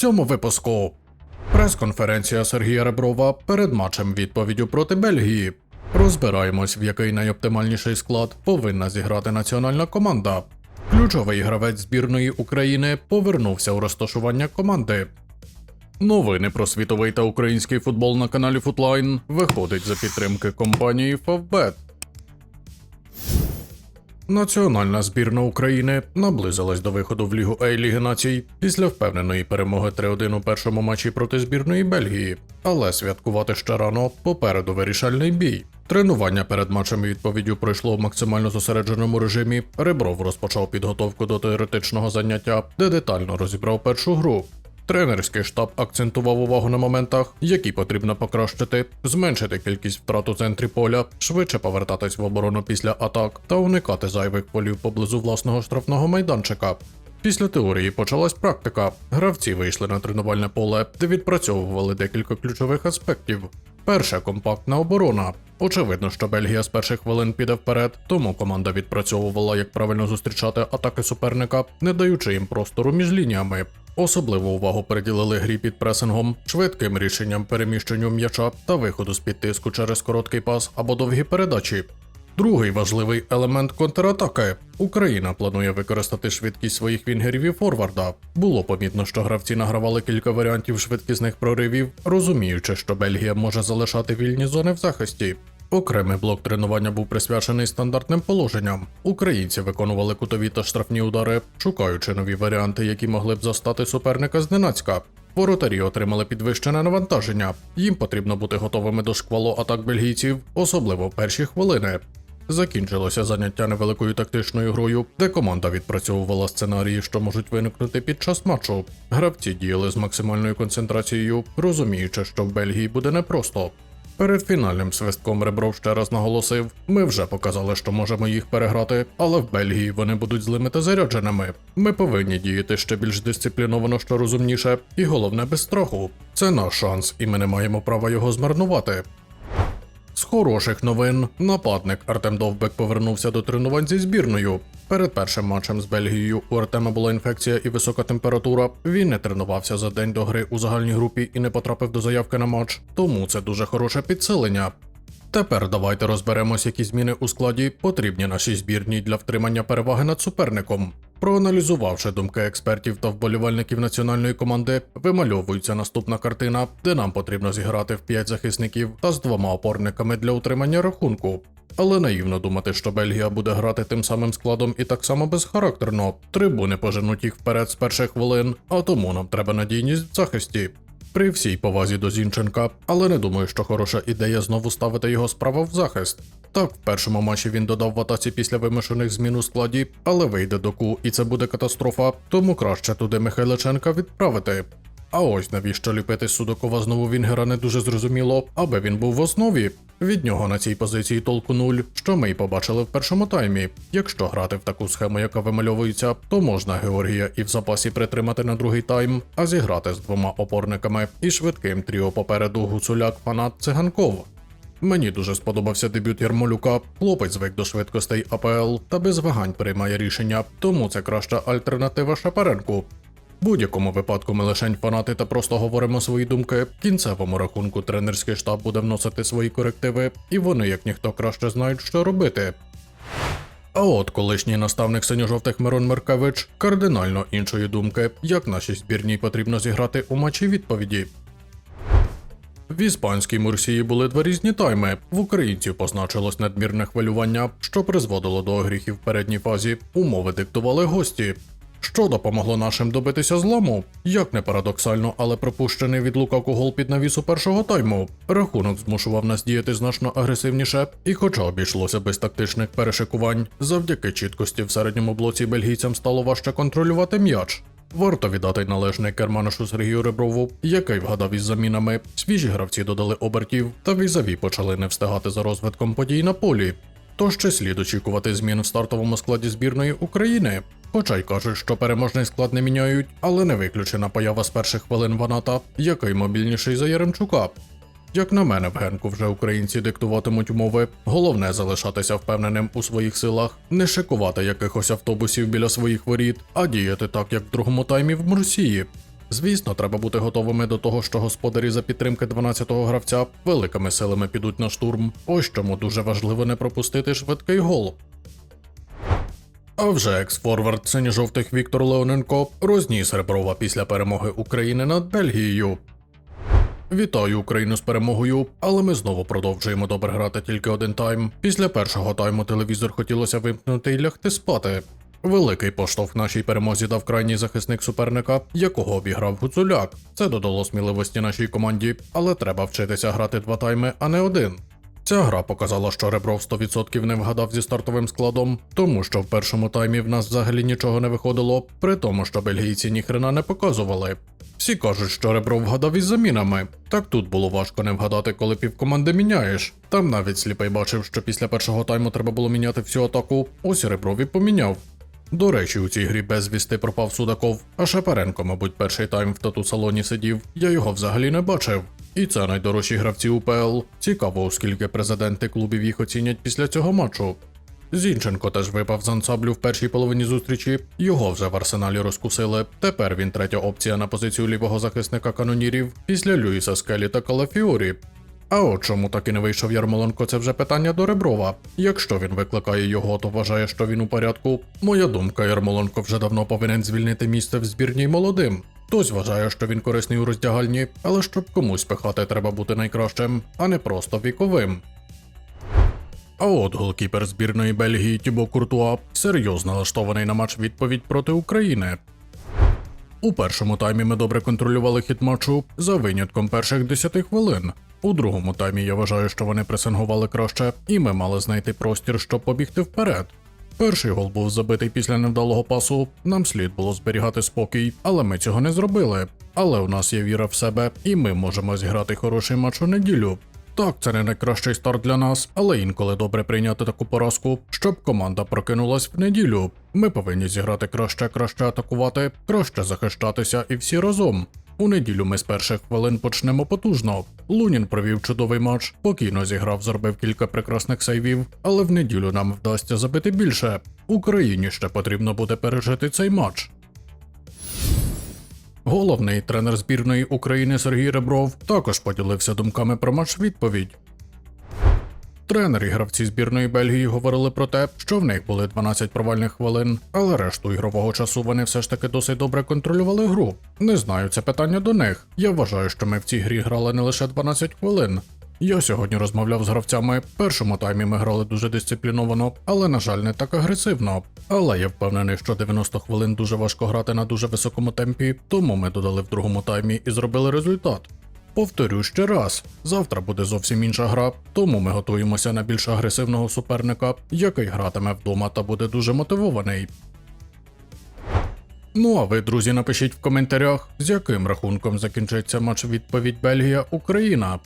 цьому випуску. Прес-конференція Сергія Реброва перед матчем відповіддю проти Бельгії. Розбираємось, в який найоптимальніший склад повинна зіграти національна команда. Ключовий гравець збірної України повернувся у розташування команди. Новини про світовий та український футбол на каналі Футлайн виходить за підтримки компанії Favbet. Національна збірна України наблизилась до виходу в Лігу А Ліги Націй після впевненої перемоги 3-1 у першому матчі проти збірної Бельгії, але святкувати ще рано попереду вирішальний бій. Тренування перед матчем відповіддю пройшло в максимально зосередженому режимі. Ребров розпочав підготовку до теоретичного заняття, де детально розібрав першу гру. Тренерський штаб акцентував увагу на моментах, які потрібно покращити, зменшити кількість втрат у центрі поля, швидше повертатись в оборону після атак та уникати зайвих полів поблизу власного штрафного майданчика. Після теорії почалась практика. Гравці вийшли на тренувальне поле, де відпрацьовували декілька ключових аспектів. Перше компактна оборона. Очевидно, що Бельгія з перших хвилин піде вперед, тому команда відпрацьовувала, як правильно зустрічати атаки суперника, не даючи їм простору між лініями. Особливу увагу приділили грі під пресингом, швидким рішенням переміщенню м'яча та виходу з під тиску через короткий пас або довгі передачі. Другий важливий елемент контратаки. Україна планує використати швидкість своїх вінгерів і форварда. Було помітно, що гравці награвали кілька варіантів швидкісних проривів, розуміючи, що Бельгія може залишати вільні зони в захисті. Окремий блок тренування був присвячений стандартним положенням. Українці виконували кутові та штрафні удари, шукаючи нові варіанти, які могли б застати суперника зненацька. Воротарі отримали підвищене навантаження. Їм потрібно бути готовими до шквалу атак бельгійців, особливо в перші хвилини. Закінчилося заняття невеликою тактичною грою, де команда відпрацьовувала сценарії, що можуть виникнути під час матчу. Гравці діяли з максимальною концентрацією, розуміючи, що в Бельгії буде непросто. Перед фінальним свистком Ребров ще раз наголосив: ми вже показали, що можемо їх переграти, але в Бельгії вони будуть злими та зарядженими. Ми повинні діяти ще більш дисципліновано, що розумніше, і головне без страху. Це наш шанс, і ми не маємо права його змарнувати. З хороших новин нападник Артем Довбек повернувся до тренувань зі збірною. Перед першим матчем з Бельгією у Артема була інфекція і висока температура. Він не тренувався за день до гри у загальній групі і не потрапив до заявки на матч, тому це дуже хороше підсилення. Тепер давайте розберемось, які зміни у складі потрібні нашій збірній для втримання переваги над суперником. Проаналізувавши думки експертів та вболівальників національної команди, вимальовується наступна картина, де нам потрібно зіграти в 5 захисників та з двома опорниками для утримання рахунку. Але наївно думати, що Бельгія буде грати тим самим складом і так само безхарактерно. Трибуни поженуть їх вперед з перших хвилин, а тому нам треба надійність в захисті. При всій повазі до Зінченка, але не думаю, що хороша ідея знову ставити його справа в захист. Так, в першому матчі він додав в атаці після вимушених змін у складі, але вийде до ку, і це буде катастрофа, тому краще туди Михайличенка відправити. А ось навіщо ліпити з Судакова знову Вінгера не дуже зрозуміло, аби він був в основі. Від нього на цій позиції толку нуль, що ми й побачили в першому таймі. Якщо грати в таку схему, яка вимальовується, то можна Георгія і в запасі притримати на другий тайм, а зіграти з двома опорниками і швидким тріо попереду Гуцуляк, Фанат, Циганков. Мені дуже сподобався дебют Ярмолюка. Хлопець звик до швидкостей АПЛ та без вагань приймає рішення, тому це краща альтернатива Шапаренку. Будь-якому випадку ми лишень фанати та просто говоримо свої думки. В кінцевому рахунку тренерський штаб буде вносити свої корективи, і вони, як ніхто краще знають, що робити. А от колишній наставник синьо-жовтих Мирон Меркевич кардинально іншої думки, як нашій збірній потрібно зіграти у матчі відповіді. В іспанській Мурсії були два різні тайми. В українців позначилось надмірне хвилювання, що призводило до огріхів в передній фазі. Умови диктували гості. Що допомогло нашим добитися зламу? Як не парадоксально, але пропущений від Лукаку гол під навісу першого тайму. Рахунок змушував нас діяти значно агресивніше, і хоча обійшлося без тактичних перешикувань, завдяки чіткості в середньому блоці бельгійцям стало важче контролювати м'яч. Варто віддати належне керманошу Сергію Реброву, який вгадав із замінами. Свіжі гравці додали обертів, та візаві почали не встигати за розвитком подій на полі. Тож ще слід очікувати змін в стартовому складі збірної України. Хоча й кажуть, що переможний склад не міняють, але не виключена поява з перших хвилин Ваната, який мобільніший за Яремчука. Як на мене, в Генку вже українці диктуватимуть умови. Головне залишатися впевненим у своїх силах, не шикувати якихось автобусів біля своїх воріт, а діяти так, як в другому таймі в Мурсії. Звісно, треба бути готовими до того, що господарі за підтримки 12-го гравця великими силами підуть на штурм. Ось чому дуже важливо не пропустити швидкий гол. А вже екс-форвард синьо-жовтих Віктор Леоненко розніс Реброва після перемоги України над Бельгією. Вітаю Україну з перемогою, але ми знову продовжуємо добре грати тільки один тайм. Після першого тайму телевізор хотілося вимкнути і лягти спати. Великий поштовх нашій перемозі дав крайній захисник суперника, якого обіграв Гуцуляк. Це додало сміливості нашій команді, але треба вчитися грати два тайми, а не один. Ця гра показала, що Ребров 100% не вгадав зі стартовим складом, тому що в першому таймі в нас взагалі нічого не виходило, при тому, що бельгійці ніхрена не показували. Всі кажуть, що Ребров вгадав із замінами. Так тут було важко не вгадати, коли півкоманди міняєш. Там навіть сліпий бачив, що після першого тайму треба було міняти всю атаку. Ось Ребров і поміняв. До речі, у цій грі безвісти пропав Судаков, а Шапаренко, мабуть, перший тайм в тату салоні сидів. Я його взагалі не бачив. І це найдорожчі гравці УПЛ. Цікаво, оскільки президенти клубів їх оцінять після цього матчу. Зінченко теж випав з ансамблю в першій половині зустрічі. Його вже в арсеналі розкусили. Тепер він третя опція на позицію лівого захисника канонірів після Люїса Скелі та Калафіорі. А от чому так і не вийшов Ярмоленко, це вже питання до Реброва. Якщо він викликає його, то вважає, що він у порядку. Моя думка, Ярмоленко вже давно повинен звільнити місце в збірній молодим. Хтось вважає, що він корисний у роздягальні, але щоб комусь пихати, треба бути найкращим, а не просто віковим. А от голкіпер збірної Бельгії Тібо Куртуа серйозно налаштований на матч відповідь проти України. У першому таймі ми добре контролювали хід матчу за винятком перших 10 хвилин. У другому таймі я вважаю, що вони пресингували краще, і ми мали знайти простір, щоб побігти вперед. Перший гол був забитий після невдалого пасу. Нам слід було зберігати спокій, але ми цього не зробили. Але у нас є віра в себе, і ми можемо зіграти хороший матч у неділю. Так, це не найкращий старт для нас, але інколи добре прийняти таку поразку, щоб команда прокинулась в неділю. Ми повинні зіграти краще, краще атакувати, краще захищатися і всі разом. У неділю ми з перших хвилин почнемо потужно. Лунін провів чудовий матч, спокійно зіграв, зробив кілька прекрасних сейвів, але в неділю нам вдасться забити більше. Україні ще потрібно буде пережити цей матч. Головний тренер збірної України Сергій Ребров також поділився думками про матч відповідь. Тренер і гравці збірної Бельгії говорили про те, що в них були 12 провальних хвилин, але решту ігрового часу вони все ж таки досить добре контролювали гру. Не знаю, це питання до них. Я вважаю, що ми в цій грі грали не лише 12 хвилин. Я сьогодні розмовляв з гравцями. Першому таймі ми грали дуже дисципліновано, але, на жаль, не так агресивно. Але я впевнений, що 90 хвилин дуже важко грати на дуже високому темпі, тому ми додали в другому таймі і зробили результат. Повторю ще раз: завтра буде зовсім інша гра, тому ми готуємося на більш агресивного суперника, який гратиме вдома та буде дуже мотивований. Ну а ви, друзі, напишіть в коментарях, з яким рахунком закінчиться матч відповідь Бельгія-Україна.